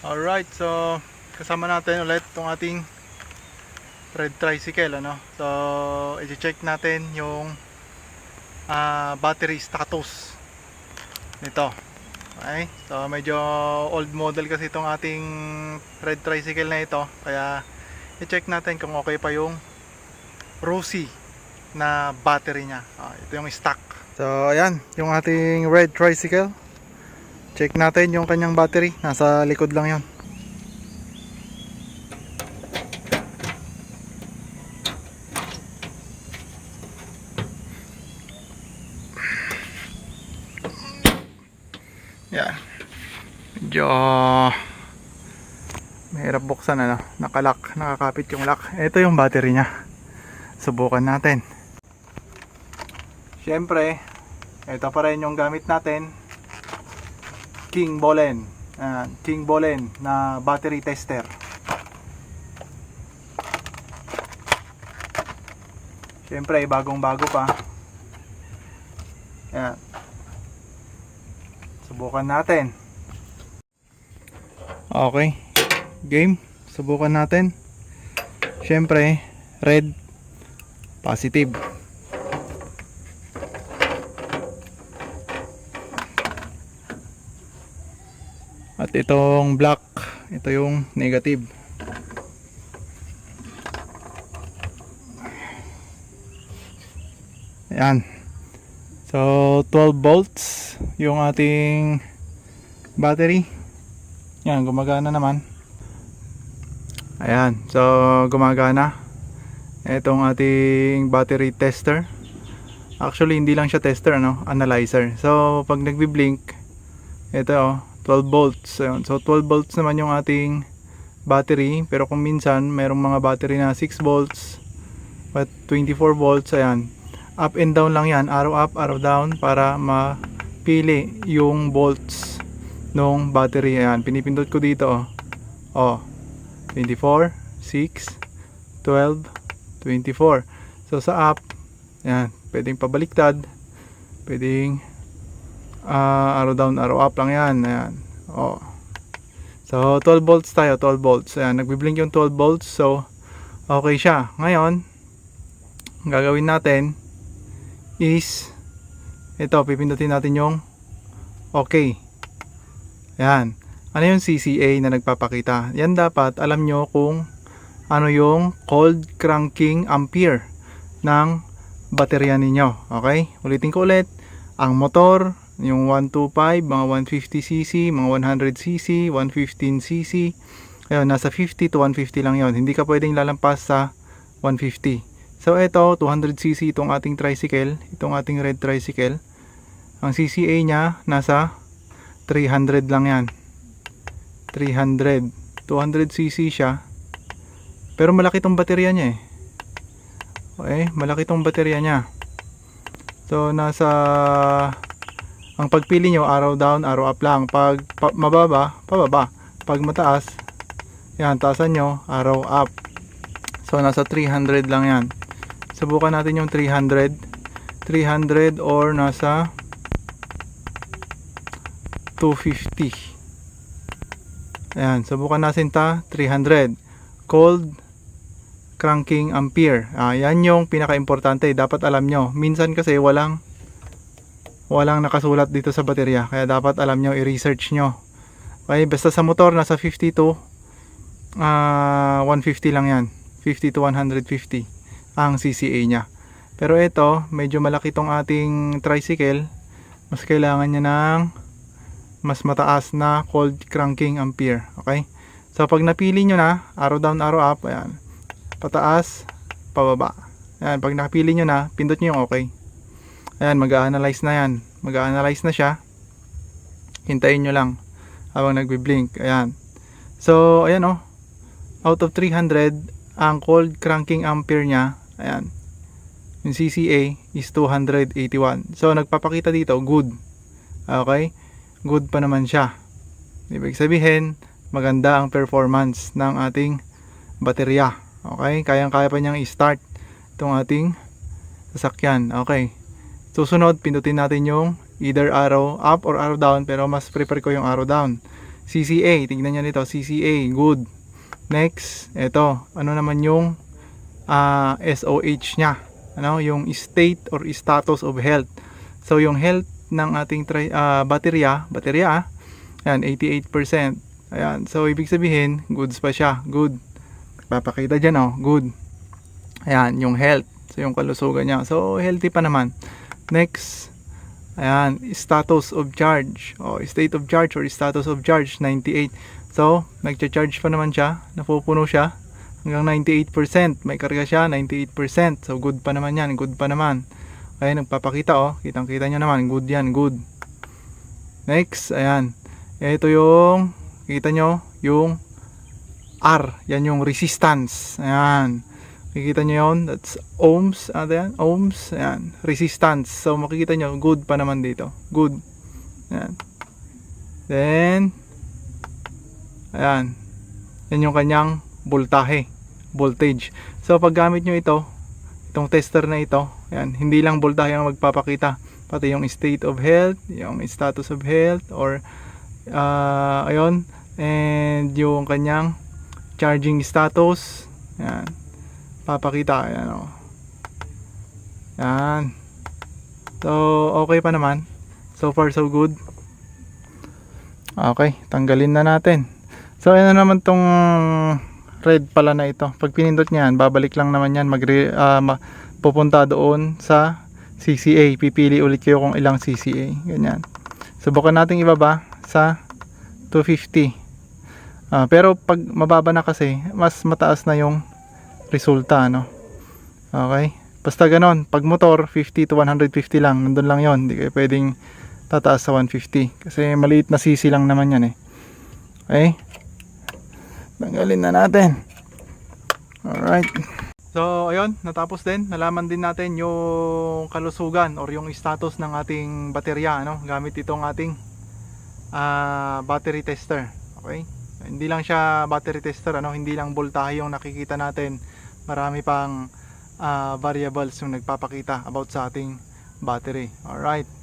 Alright, so kasama natin ulit itong ating red tricycle ano. So i-check natin yung ah, battery status nito. Okay? So medyo old model kasi itong ating red tricycle na ito. Kaya i-check natin kung okay pa yung Rosy na battery niya. Ah, ito yung stock. So ayan, yung ating red tricycle. Check natin yung kanyang battery. Nasa likod lang yon. Yan. Medyo mahirap buksan ano. Nakalock, nakakapit yung lock. Ito yung battery niya. Subukan natin. Siyempre, ito pa rin yung gamit natin. King Bolen. Ayan, King Bolen na battery tester. Siyempre, bagong bago pa. Ayan. Subukan natin. Okay. Game. Subukan natin. Siyempre, red positive. At itong black, ito yung negative. Ayan. So, 12 volts yung ating battery. Yan, gumagana naman. Ayan, so gumagana. Itong ating battery tester. Actually, hindi lang siya tester, ano, analyzer. So, pag nagbi-blink, ito oh, 12 volts. Ayun. So 12 volts naman yung ating battery. Pero kung minsan merong mga battery na 6 volts but 24 volts. Ayan. Up and down lang yan. Arrow up, arrow down para mapili yung volts nung battery. Ayan. Pinipindot ko dito. Oh. oh 24, 6, 12, 24. So sa up, ayan. Pwedeng pabaliktad. Pwedeng Ah, arrow down, arrow up lang yan. Ayan. Oh. So, 12 volts tayo, 12 volts. Ayan, nagbi-blink yung 12 volts. So, okay siya. Ngayon, ang gagawin natin is ito, pipindutin natin yung okay. Ayan. Ano yung CCA na nagpapakita? Yan dapat alam nyo kung ano yung cold cranking ampere ng baterya ninyo. Okay? Ulitin ko ulit. Ang motor, yung 125, mga 150cc, mga 100cc, 115cc. Ayun, nasa 50 to 150 lang yon. Hindi ka pwedeng lalampas sa 150. So ito, 200cc itong ating tricycle, itong ating red tricycle. Ang CCA niya nasa 300 lang yan. 300. 200cc siya. Pero malaki tong baterya niya eh. Okay, malaki tong baterya niya. So nasa ang pagpili nyo arrow down, arrow up lang. Pag pa, mababa, pababa. Pag mataas, yan, taasan nyo, arrow up. So, nasa 300 lang yan. Subukan natin yung 300. 300 or nasa 250. Ayan, subukan natin ta, 300. Cold cranking ampere. Ah, yan yung pinaka-importante. Dapat alam nyo. Minsan kasi walang walang nakasulat dito sa baterya kaya dapat alam nyo i-research nyo. Okay basta sa motor nasa 50 to uh, 150 lang yan. 50 to 150 ang CCA nya pero ito medyo malaki tong ating tricycle. Mas kailangan niya ng mas mataas na cold cranking ampere okay? So pag napili nyo na arrow down arrow up ayan. Pataas pababa. Ayan pag napili nyo na pindot nyo yung okay Ayan, mag-analyze na yan. Mag-analyze na siya. Hintayin nyo lang habang nagbi-blink. Ayan. So, ayan oh. Out of 300, ang cold cranking ampere niya, ayan. Yung CCA is 281. So, nagpapakita dito, good. Okay? Good pa naman siya. Ibig sabihin, maganda ang performance ng ating baterya. Okay? Kayang-kaya pa niyang i-start itong ating sasakyan. Okay. Susunod, pindutin natin yung either arrow up or arrow down pero mas prefer ko yung arrow down. CCA, tingnan nyo dito, CCA, good. Next, ito, ano naman yung ah, SOH niya? Ano, yung state or status of health. So, yung health ng ating tri- ah, baterya, baterya, ah, ayan, 88%. Ayan, so ibig sabihin, goods pa siya, good. Papakita dyan, oh, good. Ayan, yung health. So, yung kalusugan niya. So, healthy pa naman. Next, ayan, status of charge. O, state of charge or status of charge, 98. So, nagcha-charge pa naman siya. Napupuno siya. Hanggang 98%. May karga siya, 98%. So, good pa naman yan. Good pa naman. Kaya nagpapakita, oh. Kitang-kita nyo naman. Good yan, good. Next, ayan. Ito yung, kita nyo, yung R. Yan yung resistance. Ayan. Makikita nyo yun. That's ohms. Ano yan? Ohms. Ayan. Resistance. So, makikita nyo, good pa naman dito. Good. Ayan. Then, ayan. Yan yung kanyang voltahe. Voltage. So, pag gamit nyo ito, itong tester na ito, ayan, hindi lang voltahe ang magpapakita. Pati yung state of health, yung status of health, or, ah, ayun, and yung kanyang charging status. Ayan papakita. Ayan o yan so okay pa naman. So far so good. Okay tanggalin na natin. So ano naman tong red pala na ito? Pag pinindot niyan babalik lang naman yan. Mag ma, pupunta doon sa CCA pipili ulit kayo kung ilang CCA ganyan. Subukan natin ibaba sa 250 Ah, pero pag mababa na kasi mas mataas na yung resulta no? Okay? Basta ganon pag motor 50 to 150 lang nandun lang yon hindi kayo pwedeng tataas sa 150 kasi maliit na sisi lang naman yan eh. Okay? Tanggalin na natin. Alright. So ayun natapos din. Nalaman din natin yung kalusugan or yung status ng ating baterya ano? Gamit itong ating ah, battery tester. Okay? Hindi lang siya battery tester ano? Hindi lang voltahe yung nakikita natin marami pang ah, variables yung nagpapakita about sa ating battery. Alright